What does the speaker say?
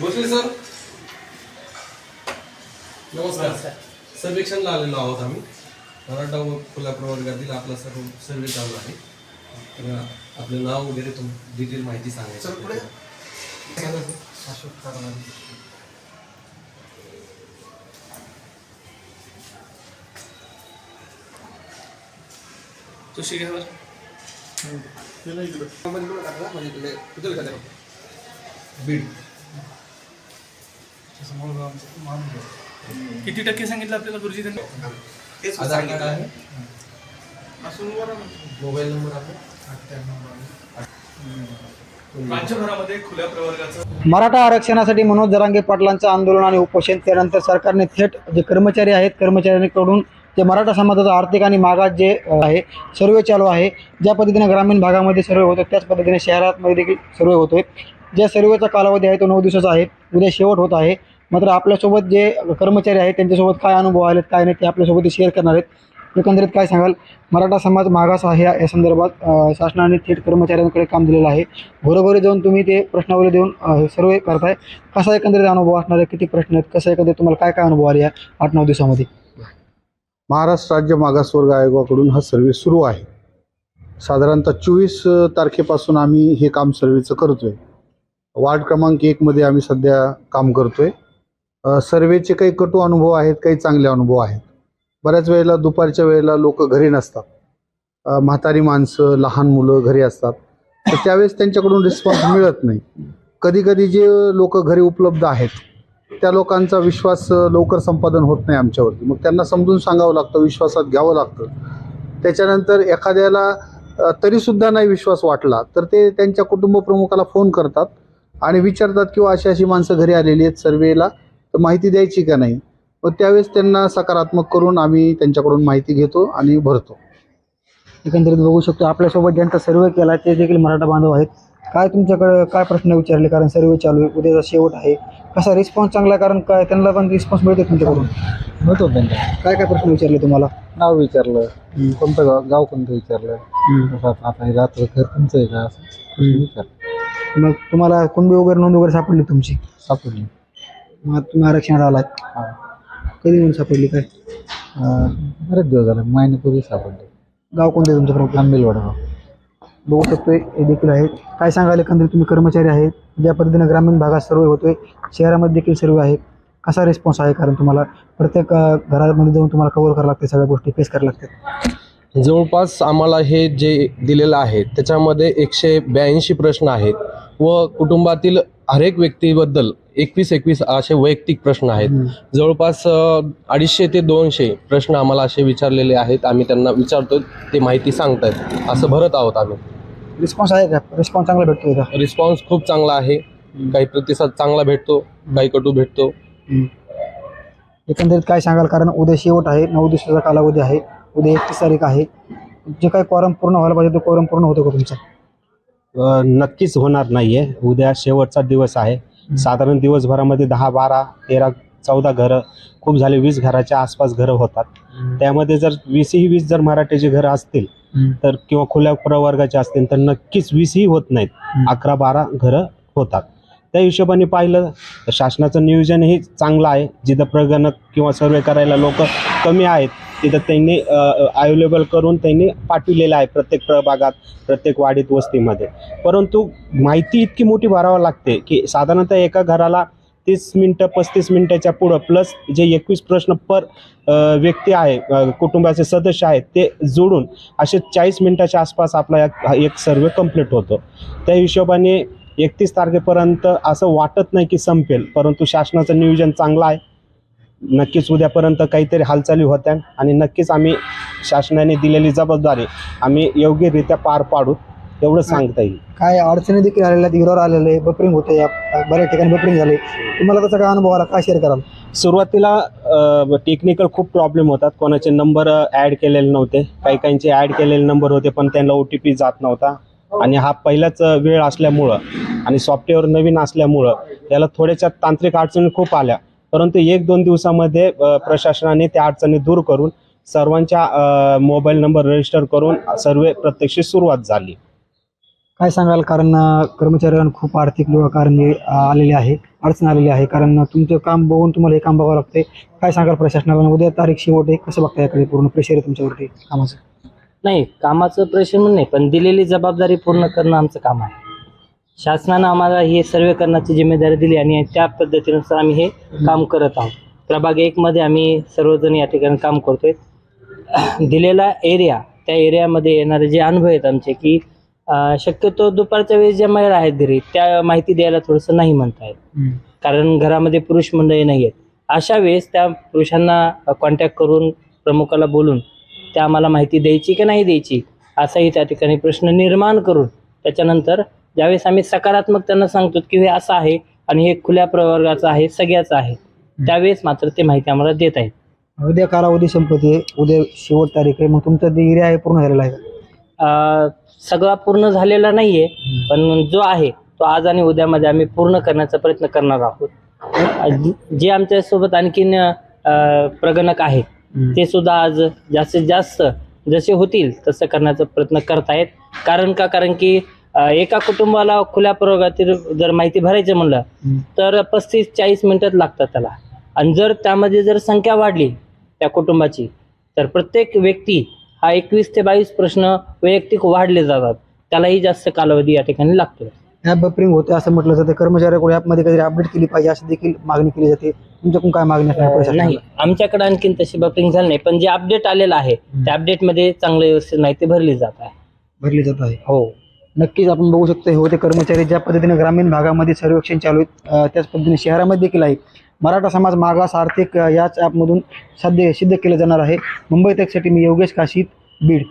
Bhosale sir. नमस्कार. सर्वेक्षणला आलेलो आहोत आम्ही. मराठा व खुल्या प्रवर्गातील आपला सर्व सर्वे चालू आहे. तर आपलं नाव वगैरे तुम डिटेल माहिती सांगायची पुढे. तो शिकायवर बीड. किती टक्के सांगितलं आपल्याला गुरुजी त्यांनी? आधार कार्ड आहे. मोबाईल नंबर आपला? राज्यभरामध्ये खुल्या प्रवर्गाचं मराठा आरक्षणासाठी मनोज जरांगे पाटलांचं आंदोलन आणि उपोषण त्यानंतर सरकारने थेट जे कर्मचारी आहेत कर्मचाऱ्यांकडून जे मराठा समाजाचा आर्थिक आणि मागास जे अ, आहे सर्वे चालू आहे ज्या पद्धतीने ग्रामीण भागामध्ये सर्वे होतो त्याच पद्धतीने शहरामध्ये देखील सर्वे होतोय. ज्या सर्वेचा कालावधी आहे तो नऊ दिवसाचा आहे उद्या शेवट होत आहे. मात्र आपल्यासोबत जे कर्मचारी आहेत त्यांच्यासोबत काय अनुभव आलेत काय नाही ते आपल्यासोबत शेअर करणार आहेत. एकंदरीत काय सांगाल? मराठा समाज मागास आहे या संदर्भात शासनाने थेट कर्मचाऱ्यांकडे काम दिलेलं आहे. घरोघरी जाऊन तुम्ही ते प्रश्नावली देऊन अ, सर्वे करताय. कसा एकंदरीत अनुभव असणार आहे? किती प्रश्न आहेत? कसं एकंदरीत तुम्हाला काय काय अनुभव आले या आठ नऊ दिवसामध्ये? महाराष्ट्र राज्य मागासवर्ग आयोगाकडून हा सर्वे सुरू आहे. साधारणतः चोवीस तारखेपासून आम्ही हे काम सर्वेचं करतोय. वार्ड क्रमांक एकमध्ये आम्ही सध्या काम करतोय. आहे सर्वेचे काही कटू अनुभव आहेत काही चांगले अनुभव आहेत. बऱ्याच वेळेला दुपारच्या वेळेला लोक घरी नसतात. म्हातारी माणसं लहान मुलं घरी असतात. तर त्यावेळेस त्यांच्याकडून रिस्पॉन्स मिळत नाही. कधी कधी जे लोक घरी उपलब्ध आहेत त्या लोकांचा विश्वास लवकर संपादन होत नाही आमच्यावरती. मग त्यांना समजून सांगावं लागतं विश्वासात घ्यावं लागतं. त्याच्यानंतर एखाद्याला तरीसुद्धा नाही विश्वास वाटला तर ते त्यांच्या कुटुंब प्रमुखाला फोन करतात आणि विचारतात किंवा अशी अशी माणसं घरी आलेली आहेत सर्वेला तर माहिती द्यायची का नाही? मग त्यावेळेस त्यांना सकारात्मक करून आम्ही त्यांच्याकडून माहिती घेतो आणि भरतो. एकंदरीत बघू शकतो आपल्यासोबत ज्यांचा सर्वे केला ते देखील मराठा बांधव आहेत. काय तुमच्याकडे काय प्रश्न विचारले? कारण सर्वे चालू आहे उद्याचा शेवट आहे. कसा रिस्पॉन्स चांगला? आहे कारण काय त्यांना पण रिस्पॉन्स मिळते तुमच्याकडून. होतो त्यांच्या काय काय प्रश्न विचारले तुम्हाला? नाव विचारलं कोणतं गाव गाव कोणतं विचारलं? आता हे रात्र घर तुमचं आहे का? असं विचारलं. मग तुम्हाला कुणबी वगैरे नोंद वगैरे सापडली तुमची? सापडली. मग तुम्ही आरक्षणात आलात हा. कधी नोंद सापडली काय? बरेच दिवस झाले. महिन्यापूर्वी सापडले. गाव कोणते तुमचं प्रॉब्लेम आंबेल वडगाव बघू शकतोय. हे देखील आहे काय सांगाल? एकंदरीत तुम्ही कर्मचारी आहेत. ज्या पद्धतीने ग्रामीण भागात सर्वे होतोय शहरामध्ये देखील सर्वे आहे कसा रिस्पॉन्स आहे? कारण तुम्हाला प्रत्येक घरामध्ये जाऊन तुम्हाला कव्हर करावं लागते. सगळ्या गोष्टी फेस कराव्या लागतात. जवळपास आम्हाला हे जे दिलेलं आहे त्याच्यामध्ये एकशे ब्याऐंशी प्रश्न आहेत व कुटुंबातील हरेक व्यक्तीबद्दल एकवीस एकवीस असे वैयक्तिक प्रश्न आहेत. जवळपास अडीचशे ते दोनशे प्रश्न आम्हाला असे विचारलेले आहेत. आम्ही त्यांना विचारतो ते माहिती सांगतायत. असं भरत आहोत आम्ही. रिस्पॉन्स आहे का? रिस्पॉन्स चांगला भेटतोय का? रिस्पॉन्स खूप चांगला आहे. काही प्रतिसाद चांगला भेटतो काही कटू भेटतो. एकंदरीत काय सांगाल? कारण उद्या शेवट आहे नऊ दिवसाचा कालावधी आहे उद्या एकतीस तारीख आहे. जे काही कॉरम पूर्ण व्हायला पाहिजे तो कॉरम पूर्ण होतो का तुमचा? नक्कीच होणार नाहीये. उद्या शेवटचा दिवस आहे. साधारण दिवसभरामध्ये दहा बारा तेरा चौदा घरं खूप झाले वीस घराच्या आसपास घरं होतात. त्यामध्ये जर वीसही वीस जर मराठीची घरं असतील तर किंवा खुल्या प्रवर्गाचे असतील तर नक्कीच वीसही होत नाहीत. अकरा बारा घरं होतात. त्या हिशोबाने पाहिलं तर शासनाचं नियोजनही चांगलं आहे. जिथं प्रगणक किंवा सर्वे करायला लोक कमी आहेत तिथं त्यांनी अवेलेबल करून त्यांनी पाठविलेलं आहे प्रत्येक प्रभागात प्रत्येक वाडीत वस्तीमध्ये. परंतु माहिती इतकी मोठी भरावं लागते की साधारणतः एका घराला तीस मिनटं पस्तीस मिनटाच्या पुढं प्लस जे एकवीस प्रश्न पर व्यक्ती आहे कुटुंबाचे सदस्य आहेत ते जोडून असे चाळीस मिनटाच्या आसपास आपला एक- सर्वे कंप्लीट होतो. त्या हिशोबाने एकतीस तारखेपर्यंत असं वाटत नाही की संपेल परंतु शासनाचं नियोजन चांगलं आहे. नक्कीच उद्यापर्यंत काहीतरी हालचाली होत्या आणि नक्कीच आम्ही शासनाने दिलेली जबाबदारी आम्ही योग्यरित्या पार पाडू एवढं सांगता येईल. काय अडचणी देखील आलेल्या इग्नोर आलेलं आहे बफरिंग होते या बऱ्याच ठिकाणी बफरिंग झाले. तुम्हाला त्याचा काय अनुभव आला? काय शेअर कराल? सुरुवातीला टेक्निकल खूप प्रॉब्लेम होतात. कोणाचे नंबर ॲड केलेले नव्हते. काही काहींचे ॲड केलेले नंबर होते पण त्यांना ओ टी पी जात नव्हता. आणि हा पहिलाच वेळ असल्यामुळं आणि सॉफ्टवेअर नवीन असल्यामुळं त्याला थोड्याशा तांत्रिक अडचणी खूप आल्या. परंतु एक दोन दिवसामध्ये प्रशासनाने त्या अडचणी दूर करून सर्वांच्या मोबाईल नंबर रजिस्टर करून सर्वे प्रत्यक्ष सुरुवात झाली. काय सांगाल? कारण कर्मचाऱ्यांना खूप आर्थिक लो- कारण हे, आलेले आहे अडचण आलेली आहे. कारण तुमचं काम बघून तुम्हाला हे काम बघावं लागतंय. काय सांगाल प्रशासनाला? उद्या तारीख शेवट आहे कसं बघता याकडे पूर्ण प्रेशर आहे तुमच्यावरती कामाचं? नाही कामाचं प्रेशर म्हणून नाही पण दिलेली जबाबदारी पूर्ण करणं आमचं काम आहे. शासनानं आम्हाला हे सर्वे करण्याची जिम्मेदारी दिली आणि त्या पद्धतीनुसार आम्ही हे काम करत आहोत. प्रभाग एकमध्ये आम्ही सर्वजण या ठिकाणी काम करतोय. दिलेला एरिया त्या एरियामध्ये येणारे जे अनुभव आहेत आमचे की शक्यतो दुपारच्या वेळेस ज्या महिला आहेत घरी त्या माहिती द्यायला थोडंसं नाही म्हणतायत. कारण घरामध्ये पुरुष मंडळी नाही आहेत. अशा वेळेस त्या पुरुषांना कॉन्टॅक्ट करून प्रमुखाला बोलून त्या आम्हाला माहिती द्यायची की नाही द्यायची असाही त्या ठिकाणी प्रश्न निर्माण करून त्याच्यानंतर ज्यावेळेस आम्ही सकारात्मक त्यांना सांगतो की हे असं आहे आणि हे खुल्या प्रवर्गाचं आहे सगळ्याचं आहे त्यावेळेस मात्र ते माहिती आम्हाला देत आहेत. उद्या कालावधी संपत्ती आहे उद्या शेवट तारीख आहे मग तुमचा जे एरिया आहे पूर्ण झालेला आहे का? अं, सगळा पूर्ण झालेला नाही आहे पण जो आहे तो आज आणि उद्यामध्ये आम्ही पूर्ण करण्याचा प्रयत्न करणार आहोत. अं, जे आमच्यासोबत आणखीन अं, प्रगणक आहेत ते सुद्धा आज जास्तीत जास्त जसे होतील तसं करण्याचा प्रयत्न करतायत. कारण का? कारण की एका कुटुंबाला खुल्या प्रयोगातील जर माहिती भरायचं म्हणलं तर पस्तीस चाळीस मिनिटात लागतात त्याला. आणि जर त्यामध्ये जर संख्या वाढली त्या कुटुंबाची तर प्रत्येक व्यक्ती हा एकवीस ते बावीस प्रश्न वैयक्तिक वाढले जातात. त्यालाही जास्त कालावधी या ठिकाणी लागतो. ॲप बफरिंग होते असं म्हटलं जातं. कर्मचाऱ्याकडे ॲपमध्ये काहीतरी अपडेट केली पाहिजे अशी देखील मागणी केली जाते. तुमच्याकडून काय मागणी? नाही. आमच्याकडे आणखीन तशी बफरिंग झाली नाही. पण जे अपडेट आलेलं आहे त्या अपडेटमध्ये चांगलं व्यवस्थित माहिती भरली जात आहे. भरली जात आहे. हो. नक्कीच आपण बघू शकतो हे होते कर्मचारी ज्या पद्धतीने ग्रामीण भागामध्ये सर्वेक्षण चालू आहेत. त्याच पद्धतीने शहरामध्ये देखील आहे. मराठा समाज मागास आर्थिक याच ॲपमधून साध्य सिद्ध केलं जाणार आहे. मुंबई तकसाठी मी योगेश काशीत बीड.